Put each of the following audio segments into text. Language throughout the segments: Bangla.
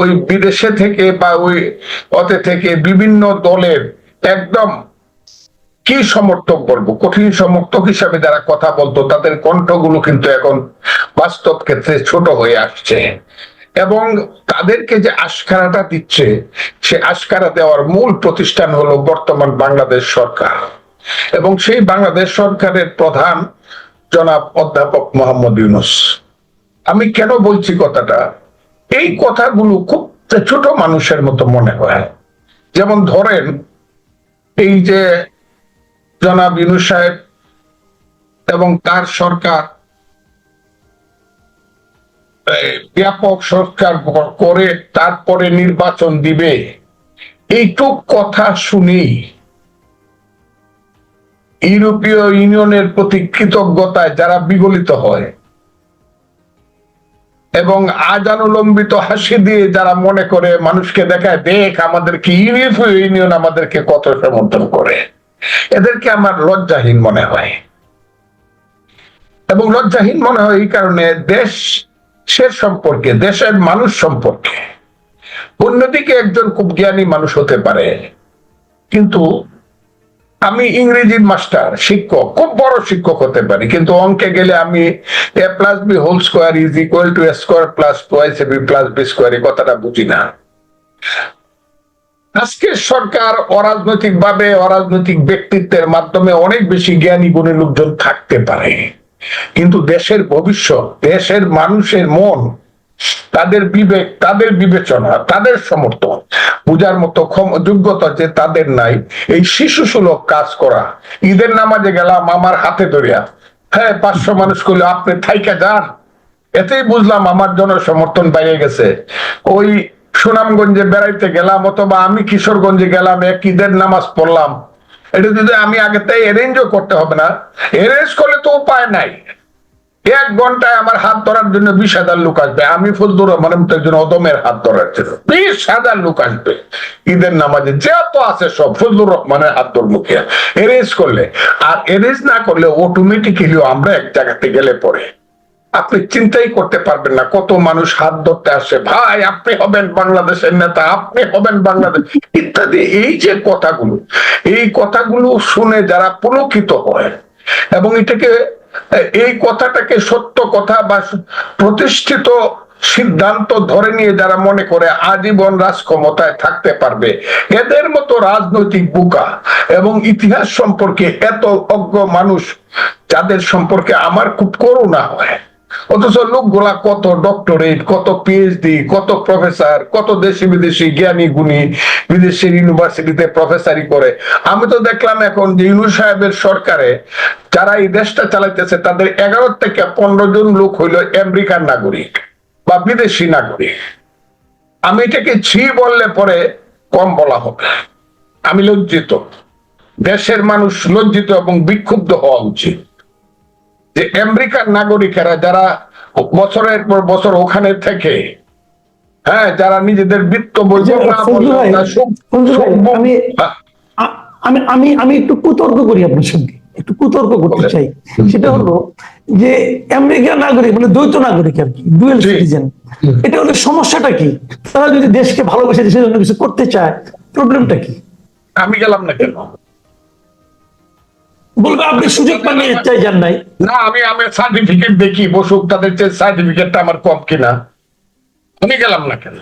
ওই বিদেশে থেকে বা ওই অতে থেকে বিভিন্ন দলের একদম কি সমর্থক বলব? কঠিন সমর্থক হিসাবে যারা কথা বলতো, তাদের কণ্ঠগুলো কিন্তু এখন বাস্তব ক্ষেত্রে ছোট হয়ে আসছে। এবং তাদেরকে যে আস্কারাটা দিচ্ছে, সে আস্কারা দেওয়ার মূল প্রতিষ্ঠান হলো বর্তমান বাংলাদেশ সরকার। এবং সেই বাংলাদেশ সরকারের প্রধান জনাব অধ্যাপক মোহাম্মদ ইউনুস। আমি কেন বলছি কথাটা? এই কথাগুলো খুব ছোট মানুষের মতো মনে হয়। যেমন ধরেন, এই যে জনাব ইউনুস সাহেব এবং তার সরকার ব্যাপক সরকার করে তারপরে নির্বাচন দিবে, এইটুক কথা শুনেই ইউরোপীয় ইউনিয়নের প্রতি কৃতজ্ঞতায় যারা বিগলিত হয় এবং আজানুলম্বিত হাসি দিয়ে যারা মনে করে মানুষকে দেখায়, দেখ আমাদেরকে ইউরোপীয় ইউনিয়ন আমাদেরকে কত সমর্থন করে। এদেরকে আমার লজ্জাহীন মনে হয়। এবং লজ্জাহীন মনে হয় এই কারণে দেশ সে সম্পর্কে, দেশের মানুষ সম্পর্কে। অন্যদিকে একজন খুব জ্ঞানী মানুষ হতে পারে, কিন্তু আমি ইংরেজির মাস্টার, শিক্ষক, খুব বড় শিক্ষক হতে পারি, কিন্তু অঙ্কে গেলে আমি A plus B whole square is equal to A square plus twice A B plus B square এই কথাটা বুঝি না। আজকের সরকার অরাজনৈতিক ভাবে অরাজনৈতিক ব্যক্তিত্বের মাধ্যমে অনেক বেশি জ্ঞানী, গুণী লোকজন থাকতে পারে। কিন্তু দেশের ভবিষ্যৎ, দেশের মানুষের মন তাদের বিবেক, তাদের বিবেচনা, তাদের সমর্থন পূজার মতো যোগ্যতা যে তাদের নাই। এই শিশু সুলভ কাজ করা, ঈদের নামাজে গেলাম, আমার হাতে ধরিয়া হ্যাঁ পাঁচশো মানুষ করলে আপনি থাইকা যান। এতেই বুঝলাম আমার জন্য সমর্থন বাইরে গেছে। ওই সুনামগঞ্জে বেড়াইতে গেলাম, অথবা আমি কিশোরগঞ্জে গেলাম, এক ঈদের নামাজ পড়লাম। এটা যদি আমি আগে তাই অ্যারেঞ্জও করতে হবে না অ্যারেঞ্জ করলে তো উপায় নাই। এক ঘন্টায় আমার হাত ধরার জন্য বিশ হাজার লোক আসবে। আমি ফজলুর মতো একজন অদমের হাত ধরার জন্য। বিশ হাজার লোক আসবে। ঈদের নামাজে যত আছে সব ফজলুর রহমানের হাত ধর মুখে এরেঞ্জ করলে। আর এরেঞ্জ না করলে অটোমেটিক্যালি আমরা এক জায়গাতে গেলে পরে। আপনি চিন্তাই করতে পারবেন না কত মানুষ হাত ধরতে আসে। ভাই, আপনি হবেন বাংলাদেশের নেতা, আপনি হবেন বাংলাদেশ। ইত্যাদি, এই যে কথাগুলো, এই কথাগুলো শুনে যারা পুলকিত হয়, এবং এটাকে এই কথাটাকে সত্য কথা বা প্রতিষ্ঠিত সিদ্ধান্ত ধরে নিয়ে যারা মনে করে আজীবন রাজ ক্ষমতায় থাকতে পারবে, এদের মতো রাজনৈতিক বুকা এবং ইতিহাস সম্পর্কে এত অজ্ঞ মানুষ, যাদের সম্পর্কে আমার খুব করুণা হয়। অথচ লোকগুলা কত ডক্টরেট, কত পিএইচডি কত প্রফেসর কত দেশি বিদেশি জ্ঞানী গুণী বিদেশের ইউনিভার্সিটিতে প্রফেসরি করে। আমি তো দেখলাম এখন যে ইউনু সাহেবের সরকারে যারা এই দেশটা চালাইতেছে, তাদের এগারো থেকে পনেরো জন লোক হইল আমেরিকার নাগরিক বা বিদেশি নাগরিক। আমি এটাকে ছি বললে পরে কম বলা হবে। আমি লজ্জিত। দেশের মানুষ লজ্জিত এবং বিক্ষুব্ধ হওয়া উচিত। যে আমেরিকার নাগরিকেরা যারা বছরের পর বছর ওখানে থেকে হ্যাঁ যারা নিজেদের বৃত্ত ভাই, সুখ- আমি- হ্যাঁ, আমি আমি আমি একটু কুতর্ক করি আপনার সঙ্গে একটু কুতর্ক করতে চাই। সেটা হলো যে আমেরিকার নাগরিক মানে দ্বৈত নাগরিক আর কি ডুয়েল সিটিজেন এটা হলে সমস্যাটা কি? তারা যদি দেশকে ভালোবেসে দেশের জন্য কিছু করতে চায় প্রবলেমটা কি? আমি গেলাম না কেন? বলবে, আপনি সুযোগ পান চাই যান নাই। না, আমি আমি সার্টিফিকেট দেখি, বসুক, তাদের সার্টিফিকেটটা আমার কম কিনা। আমি গেলাম না কেন?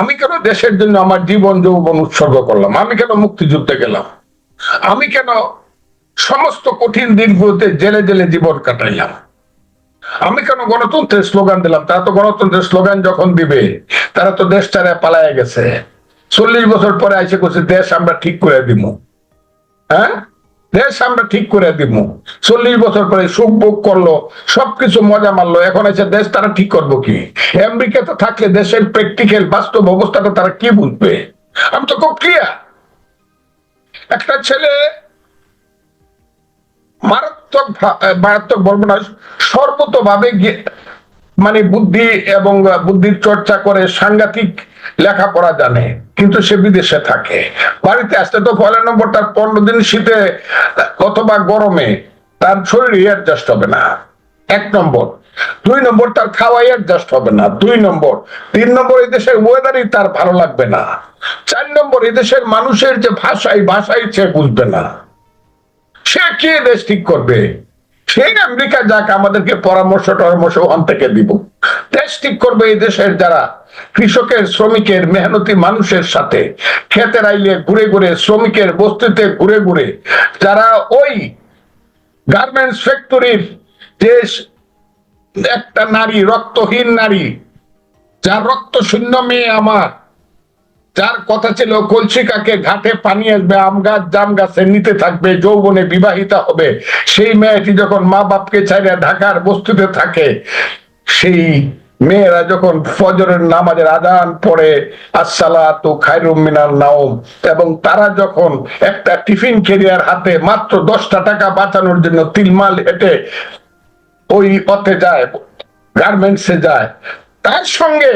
আমি কেন দেশের জন্য আমার জীবন, যৌবন উৎসর্গ করলাম? আমি কেন মুক্তিযুদ্ধে গেলাম? আমি কেন সমস্ত কঠিন দিনগুলোতে জেলে জেলে জীবন কাটাইলাম? আমি কেন গণতন্ত্রের স্লোগান দিলাম? তারা তো গণতন্ত্রের স্লোগান যখন দিবে, তারা তো দেশ ছাড়া পালায় গেছে। চল্লিশ বছর পরে এসে করছে দেশ আমরা ঠিক করে দিব হ্যাঁ? দেশ আমরা ঠিক করে দিব। চল্লিশ বছর পরে সুখ ভোগ করল, সবকিছু মজা মারলো, এখন এসে দেশ তারা ঠিক করব কি? আমেরিকাতে থাকলে দেশের প্র্যাকটিক্যাল বাস্তব অবস্থাটা তারা কি বুঝবে? আমি তো খুব ক্লিয়ার একটা ছেলে মারাত্মক মারাত্মক বলব না, সর্বতভাবে মানে বুদ্ধি এবং বুদ্ধির চর্চা করে, সাংঘাতিক লেখাপড়া জানে, কিন্তু সে বিদেশে থাকে। বাড়িতে আসতে তো পয়লা নম্বর তার পনেরো দিন শীতে অথবা গরমে তার শরীর অ্যাডজাস্ট হবে না। এক নম্বর। দুই নম্বর, তার খাওয়াই অ্যাডজাস্ট হবে না। দুই নম্বর। তিন নম্বর, এই দেশের ওয়েদারই তার ভালো লাগবে না। চার নম্বর, এই দেশের মানুষের যে ভাষা এই ভাষাই সে বুঝবে না। সে কে দেশ ঠিক করবে? সেই আমেরিকা যাক, আমাদেরকে পরামর্শ টরামর্শ ওখান থেকে দিব। দেশ ঠিক করবে এই দেশের যারা কৃষকের, শ্রমিকের, মেহনতি মানুষের সাথে। খেতের আইলে ঘুরে ঘুরে, শ্রমিকের বস্তিতে ঘুরে ঘুরে। যারা ওই গার্মেন্টস ফ্যাক্টরির যে একটা নারী, রক্তহীন নারী, যার রক্ত শূন্য মেয়ে আমার, যার কথা ছিল, কলসিকাকে ঘাটে পানি আসবে, আম গাছ, জাম গাছে নিতে থাকবে, যৌবনে বিবাহিতা হবে। সেই মেয়েটি যখন মা বাপকে ছাইড়ে ঢাকার বস্তুতে থাকে সেই মেয়েরা যখন ফজরের নামাজের আদান পড়ে, আসসালাতু খায়রুম মিনাল নাওম, এবং তারা যখন একটা টিফিন ক্যারিয়ার হাতে মাত্র দশটা টাকা বাঁচানোর জন্য তিলমাল হেঁটে ওই পথে যায়, গার্মেন্টসে যায়, তার সঙ্গে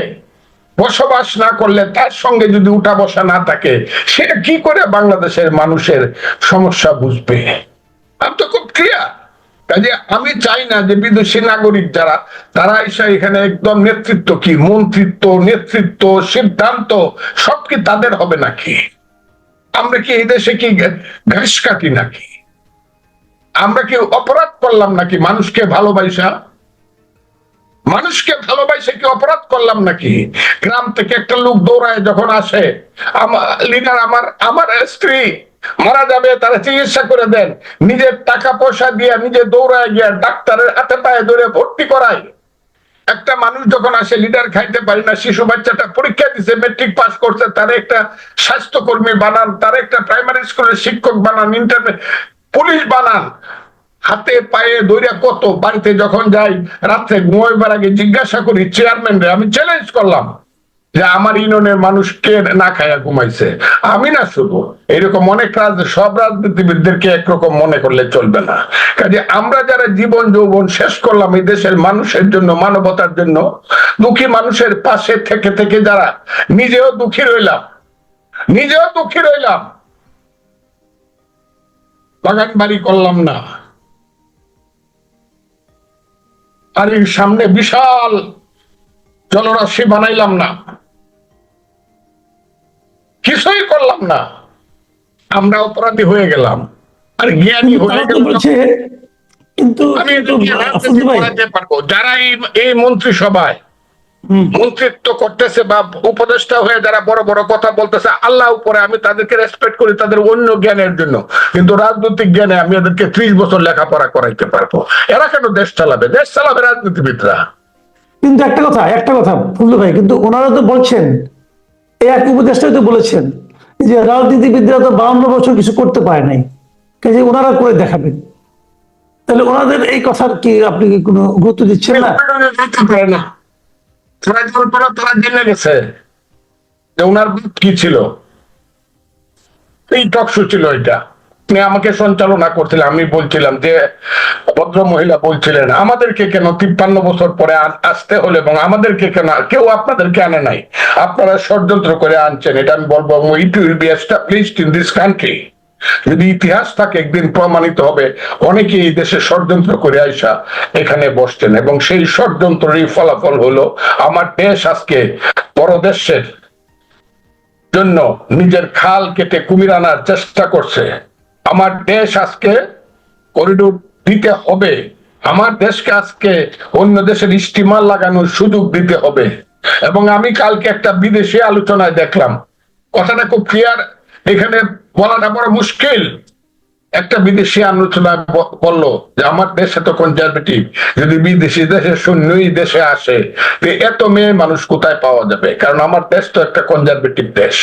বসবাস না করলে, তার সঙ্গে যদি উঠা বসা না থাকে সে কি করে বাংলাদেশের মানুষের সমস্যা বুঝবে? আমি তো খুব ক্লিয়ার কাজে আমি চাই না যে বিদেশি নাগরিক যারা, তারা এসে এখানে একদম নেতৃত্ব কি? মন্ত্রিত্ব, নেতৃত্ব, সিদ্ধান্ত সব কি তাদের হবে নাকি? আমরা কি এই দেশে কি ঘাস কাটি নাকি? আমরা কি অপরাধ করলাম নাকি? মানুষকে ভালোবাসা? মানুষকে ভালোবাসে কি অপরাধ করলাম নাকি? গ্রাম থেকে একটা লোক দৌড়ায় যখন আসে আমার লিডার আমার আমার স্ত্রী মারা যাবে, তারা চিকিৎসা করে দেন। নিজের টাকা পয়সা দিয়ে নিজে দৌড়ায় গিয়ে ডাক্তারের হাতে পায়ে ধরে ভর্তি করায়। একটা মানুষ যখন আসে, লিডার খাইতে পারি না, শিশু বাচ্চাটা পরীক্ষা দিছে মেট্রিক পাস করছে, তার একটা স্বাস্থ্যকর্মী বানান, তার একটা প্রাইমারি স্কুলের শিক্ষক বানান ইন্টারনেট পুলিশ বানান। হাতে পায়ে দৌড়া কত? বাড়িতে যখন যাই, রাত্রে ঘুমাইবার আগে জিজ্ঞাসা করি চেয়ারম্যান রে, আমি চ্যালেঞ্জ করলাম। যে আমার ইউনিয়নের মানুষ কে না খায়া ঘুমাইছে? আমি না শুধু এরকম অনেক রাজ সব রাজনীতিবিদদেরকে একরকম মনে করলে চলবে না। কাজে আমরা যারা জীবন যৌবন শেষ করলাম এই দেশের মানুষের জন্য, মানবতার জন্য, দুঃখী মানুষের পাশে থেকে থেকে যারা নিজেও দুঃখী রইলাম, নিজেও দুঃখী রইলাম, বাগান বাড়ি করলাম না। আর এর সামনে বিশাল জলরাশি বানাইলাম না। কিছুই করলাম না। আমরা অপরাধী হয়ে গেলাম। আর জ্ঞানী হয়ে গেলাম। কিন্তু এদেরকে পারব। যারা এই এই মন্ত্রিসভায় মন্ত্রিত্ব করতেছে বা উপদেষ্টা হয়ে যারা বড় বড় কথা বলতেছে আল্লাহ উপরে আমি তাদেরকে রেসপেক্ট করি তাদের অন্য জ্ঞানের জন্য। কিন্তু রাজনৈতিক জ্ঞানে আমি ওদেরকে ত্রিশ বছর লেখাপড়া করাইতে পারব। এরা কেন দেশ চালাবে? দেশ চালাবে রাজনীতিবিদরা। কিন্তু একটা কথা একটা কথা ফুলু ভাই কিন্তু ওনারা তো বলছেন এই এক উপদেষ্টাই তো বলেছেন যে রাজনীতিবিদরা তো বাউন্ন বছর কিছু করতে পারে নাই। কাজে ওনারা করে দেখাবেন। তাহলে ওনাদের এই কথার কি আপনি কি কোনো গুরুত্ব দিচ্ছেন না? তারা কল্পনা তারা জেনে গেছে যে ওনার কি ছিল। এই টকশো ছিল এটা। আপনি আমাকে সঞ্চালনা করছিলেন, আমি বলছিলাম যে ভদ্র মহিলা বলছিলেন, আমাদেরকে কেন তিপ্পান্ন বছর পরে আসতে হলো এবং আমাদেরকে কেন কেউ আপনাদেরকে আনে নাই? আপনারা ষড়যন্ত্র করে আনছেন, এটা আমি বলব it will be established in this country যদি ইতিহাস থাকে, একদিন প্রমাণিত হবে অনেকে এই দেশে ষড়যন্ত্র করে আইসা এখানে বসছেন, এবং সেই ষড়যন্ত্রেরই ফলাফল হলো, আমার দেশ আজকে বড় দেশের জন্য নিজের খাল কেটে কুমির আনার চেষ্টা করছে। আমার দেশ আজকে করিডোর দিতে হবে। আমার দেশকে আজকে অন্য দেশের স্টিমার লাগানোর সুযোগ দিতে হবে। এবং আমি কালকে একটা বিদেশি আলোচনায় দেখলাম। কথাটা খুব ক্লিয়ার এখানে বলাটা বড় মুশকিল। একটা বিদেশি আলোচনা বলল যে আমার দেশে তো কনজারভেটিভ যদি বিদেশি দেশের সৈন্যই দেশে আসে এত মেয়ে মানুষ কোথায় পাওয়া যাবে? কারণ আমার দেশ তো একটা কনজারভেটিভ দেশ।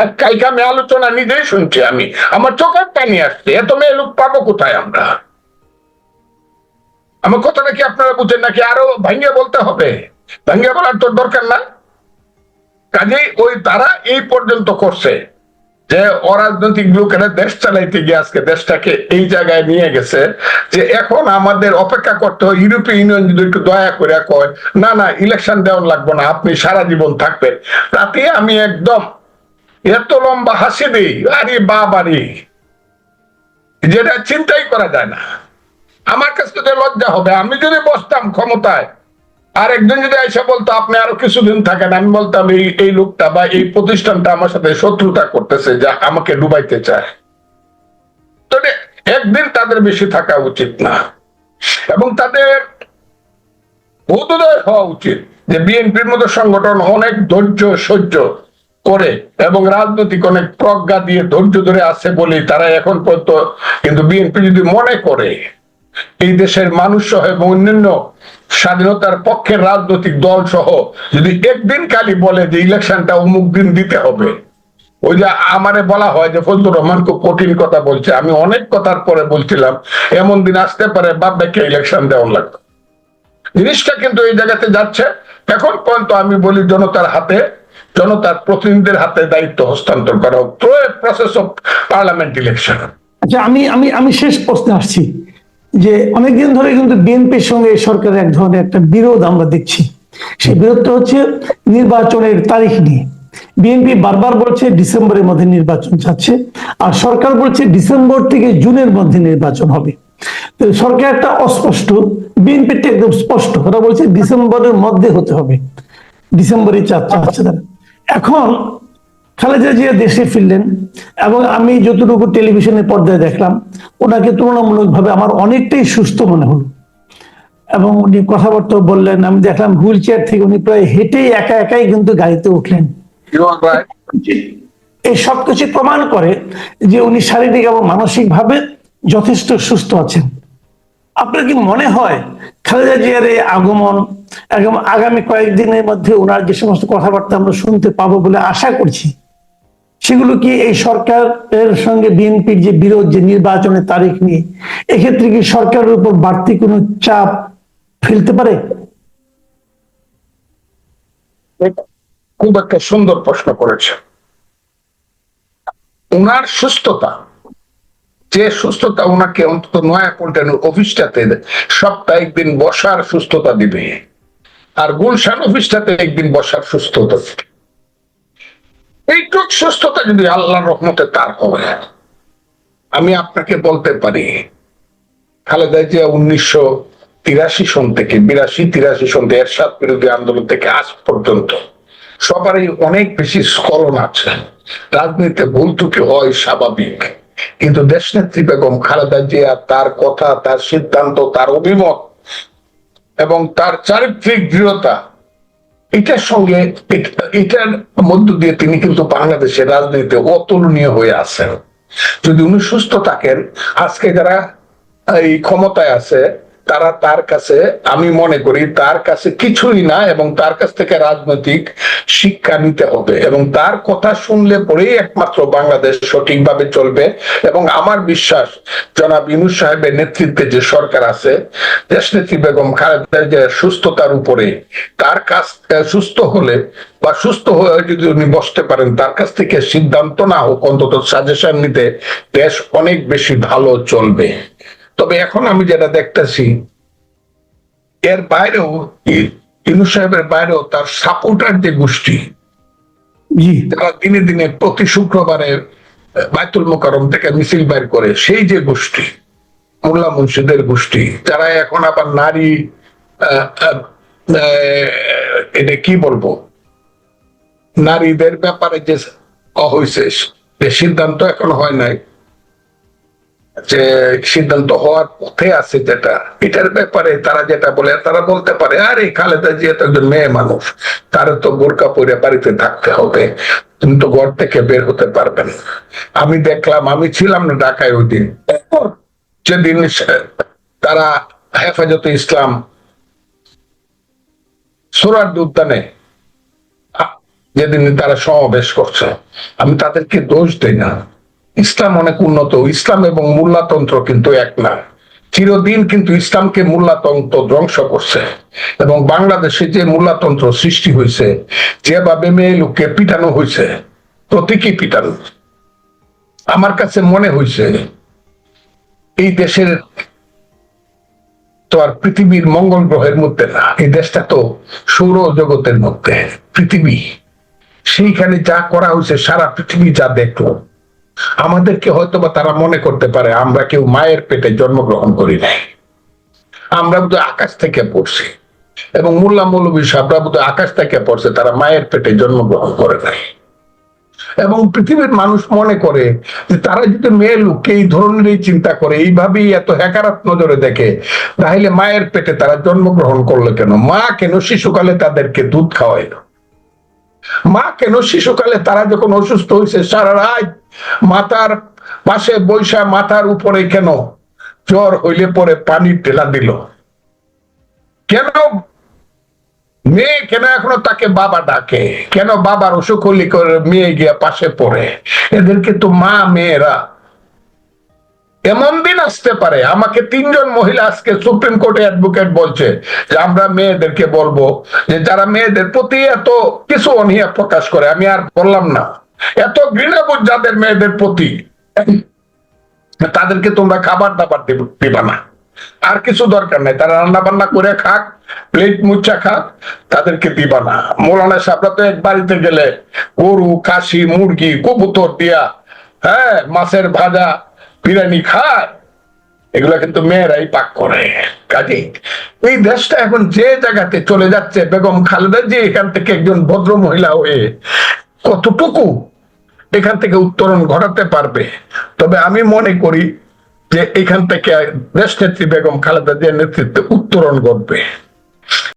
আর কালকে আমি আলোচনা নিজেই শুনছি আমি। আমার চোখের পানি আসছে, এত মেয়ে লোক পাবো কোথায় আমরা? আমার কথাটা কি আপনারা বুঝেন নাকি আরও ভাঙ্গে বলতে হবে? ভাঙ্গে বলার তো দরকার না। কাজেই ওই তারা এই পর্যন্ত করছে। যে অরাজনৈতিক লোকেরা দেশ চালাইতে গিয়ে আজকে দেশটাকে এই জায়গায় নিয়ে গেছে, যে এখন আমাদের অপেক্ষা করতে হয়, ইউরোপীয় ইউনিয়ন যদি একটু দয়া করে কয়, না না ইলেকশন দেওয়ার লাগবে না, আপনি সারা জীবন থাকবেন। তাতে আমি একদম এত লম্বা হাসি দিই, আরে বাবারি যেটা চিন্তাই করা যায় না। আমার কাছে লজ্জা হবে, আমি যদি বসতাম ক্ষমতায় আর একজন যদি আইসা বলতো, আপনি আরও কিছুদিন থাকেন, আমি বলতাম, এই এই লোকটা বা এই প্রতিষ্ঠানটা আমার সাথে শত্রুতা করতেছে, যা আমাকে ডুবাইতে চায়। তো একদিন তাদের বেশি থাকা উচিত না। এবং তাদের হওয়া উচিত যে বিএনপির মতো সংগঠন অনেক ধৈর্য, সহ্য করে এবং রাজনৈতিক অনেক প্রজ্ঞা দিয়ে ধৈর্য ধরে আছে বলেই তারা এখন পর্যন্ত কিন্তু বিএনপি যদি মনে করে, এই দেশের মানুষ সহ এবং অন্যান্য স্বাধীনতার পক্ষের রাজনৈতিক দল সহ যদি একদিন খালি বলে যে ইলেকশনটা অমুক দিন দিতে হবে, ওই যে আমারে বলা হয় যে ফজলুর রহমান খুব কঠিন কথা বলছে, আমি অনেক কথার পরে বলছিলাম, এমন দিন আসতে পারে, বাপ ব্যাকে ইলেকশন দেওয়া লাগবে। জিনিসটা কিন্তু এই জায়গাতে যাচ্ছে, এখন পর্যন্ত আমি বলি জনতার হাতে, জনতার প্রতিনিধিদের হাতে দায়িত্ব হস্তান্তর করা হোক প্রসেস অফ পার্লামেন্ট ইলেকশন আচ্ছা আমি আমি আমি শেষ প্রশ্নে আসছি। যে অনেকদিন ধরে কিন্তু বিএনপির সঙ্গে সরকারের এক ধরনের একটা বিরোধ আমরা দেখছি। সেই বিরোধটা হচ্ছে নির্বাচনের তারিখ নিয়ে। বিএনপি বারবার বলছে ডিসেম্বরের মধ্যে নির্বাচন চাচ্ছে আর সরকার বলছে ডিসেম্বর থেকে জুনের মধ্যে নির্বাচন হবে। সরকার একটা অস্পষ্ট বিএনপিটা একদম স্পষ্ট ওরা বলছে ডিসেম্বরের মধ্যে হতে হবে। ডিসেম্বরে চাচ্ছে এখন খালেদা জিয়া দেশে ফিরলেন এবং আমি যতটুকু টেলিভিশনের পর্দায় দেখলাম ওনাকে তুলনামূলকভাবে আমার অনেকটাই সুস্থ মনে হলো। এবং উনি কথাবার্তা বললেন আমি দেখলাম হুইল চেয়ার থেকে উনি প্রায় হেঁটেই একা একাই কিন্তু গাড়িতে উঠলেন। এই সবকিছু প্রমাণ করে যে উনি শারীরিক এবং মানসিক ভাবে যথেষ্ট সুস্থ আছেন। আপনার কি মনে হয় খালেদা জিয়ার এই আগমন এবং আগামী কয়েকদিনের মধ্যে ওনার যে সমস্ত কথাবার্তা আমরা শুনতে পাবো বলে আশা করছি? সেগুলো কি এই সরকারের সঙ্গে বিএনপির যে বিরোধ, যে নির্বাচনের তারিখ নিয়ে, এক্ষেত্রে কি সরকারের উপর বাড়তি কোনো চাপ ফেলতে পারে? খুব একটা সুন্দর প্রশ্ন করেছে। ওনার সুস্থতা, যে সুস্থতা ওনাকে অন্তত নয়া পল্টনের অফিসটাতে সপ্তাহে একদিন বসার সুস্থতা দিবে। আর গুলশান অফিসটাতে একদিন বসার সুস্থতা দিবে। এইটুক সুস্থতা যদি আল্লাহর রহমতে তার হবে আমি আপনাকে বলতে পারি, খালেদা জিয়া উনিশশো তিরাশি সন থেকে, বিরাশি তিরাশি সন থেকে এরশাদ বিরোধী আন্দোলন থেকে আজ পর্যন্ত সবারই অনেক বেশি স্খলন আছে। রাজনীতিতে ভুল হয় স্বাভাবিক। কিন্তু দেশনেত্রী বেগম খালেদা জিয়া তার কথা, তার সিদ্ধান্ত, তার অভিমত এবং তার চারিত্রিক দৃঢ়তা এটার সঙ্গে এটার মধ্য দিয়ে তিনি কিন্তু বাংলাদেশের রাজনীতিতে অতুলনীয় হয়ে আছেন। যদি উনি সুস্থ থাকেন, আজকে যারা এই ক্ষমতায় আছে তারা তার কাছে, আমি মনে করি তার কাছে কিছুই না এবং তার কাছ থেকে রাজনৈতিক শিক্ষা নিতে হবে এবং তার কথা শুনলে পরেই একমাত্র বাংলাদেশ সঠিকভাবে চলবে এবং আমার বিশ্বাস জনাব ইনুস সাহেবের নেতৃত্বে যে সরকার আছে, দেশনেত্রী বেগম খালেদা জিয়ার সুস্থতার উপরে তার কাছ সুস্থ হলে বা সুস্থ হয়ে যদি উনি বসতে পারেন, তার কাছ থেকে সিদ্ধান্ত না হোক, অন্তত সাজেশন নিতে দেশ অনেক বেশি ভালো চলবে। তবে এখন আমি যেটা দেখতেছি এর বাইরেও ই- ইনুস সাহেবের বাইরেও তার সাপোর্টার যে গোষ্ঠী যারা দিনে দিনে প্রতি শুক্রবারে বাইতুল মোকারম থেকে মিছিল বাইর করে সেই যে গোষ্ঠী মোল্লা মুন্সিদের গোষ্ঠী যারা এখন আবার নারী আহ, আহ, আহ, এটা কি বলব নারীদের ব্যাপারে যে হয়েছে যে সিদ্ধান্ত এখন হয় নাই। যে সিদ্ধান্ত হওয়ার পথে আছে যেটা, এটার ব্যাপারে তারা যেটা বলে তারা বলতে পারে, আরে খালেদা জিয়া তো একজন মেয়ে মানুষ, তার তো বোরকা পরে বাড়িতে থাকতে হবে, তুমি তো ঘর থেকে বের হতে পারবেন। আমি দেখলাম, আমি ছিলাম না ঢাকায় ওই দিন। যেদিন তারা হেফাজতে ইসলাম, সোরার উদ্যানে যেদিন তারা সমাবেশ করছে, আমি তাদেরকে দোষ দেই না। ইসলাম অনেক উন্নত। ইসলাম এবং মূল্যতন্ত্র কিন্তু এক না। চিরদিন কিন্তু ইসলামকে মূল্যতন্ত্র ধ্বংস করছে এবং বাংলাদেশে যে মূল্যতন্ত্র সৃষ্টি হয়েছে, যেভাবে মেয়ে লোককে পিটানো হয়েছে, প্রতীকী পিটানো। আমার কাছে মনে হয়েছে, এই দেশের তো আর পৃথিবীর মঙ্গল গ্রহের মধ্যে না, এই দেশটা তো সৌর জগতের মধ্যে, পৃথিবী। সেইখানে যা করা হয়েছে, সারা পৃথিবী যা দেখল। আমাদেরকে হয়তো বা তারা মনে করতে পারে, আমরা কেউ মায়ের পেটে জন্মগ্রহণ করি নাই। আমরা তো আকাশ থেকে পড়ছি। এবং মোল্লা মৌলবী সাহরা বোধহয় আকাশ থেকে পড়ছে, তারা মায়ের পেটে জন্মগ্রহণ করে নাই। এবং পৃথিবীর মানুষ মনে করে যে তারা যদি মেয়ে লোককে এই ধরনেরই চিন্তা করে, এইভাবেই এত হ্যাকারাত নজরে দেখে, তাহলে মায়ের পেটে তারা জন্মগ্রহণ করল কেন? মা কেন শিশুকালে তাদেরকে দুধ খাওয়াইলো? মা কেন শিশুকালে তারা যখন অসুস্থ হয়েছে সারা রাত মাথার পাশে বৈশা মাথার উপরে কেন জ্বর হইলে পরে পানি ঢেলা দিল? কেন মেয়ে কেন এখনও তাকে বাবা ডাকে? কেন বাবার অসুখ হলি করে মেয়ে গিয়া পাশে পড়ে? এদেরকে তো মা মেয়েরা এমন দিন আসতে পারে। আমাকে তিনজন মহিলা আজকে সুপ্রিম কোর্টে অ্যাডভোকেট বলছে যে আমরা মেয়েদেরকে বলব যে যারা মেয়েদের প্রতি এত কিছু অনীহা প্রকাশ করে, আমি আর বললাম না। এত ঘৃণাবোধ যাদের মেয়েদের প্রতি, তাদেরকে তোমরা খাবার দাবার দিবা না। আর কিছু দরকার নাই। তারা রান্না বান্না করে খাক, প্লেট মুচ্ছা খাক, তাদেরকে দিবা না। মৌলানা সাহেবরা তো এক বাড়িতে গেলে গরু কাশি মুরগি, কবুতর দিয়া হ্যাঁ মাছের ভাজা বিরিয়ানি খায়। এগুলা কিন্তু মেয়েরাই পাক করে। কাজে এই দেশটা এখন যে জায়গাতে চলে যাচ্ছে, বেগম খালেদা যে এখান থেকে একজন ভদ্র মহিলা হয়ে কতটুকু এখান থেকে উত্তরণ ঘটাতে পারবে? তবে আমি মনে করি যে এখান থেকে দেশ নেত্রী বেগম খালেদা জিয়ার নেতৃত্বে উত্তরণ ঘটবে।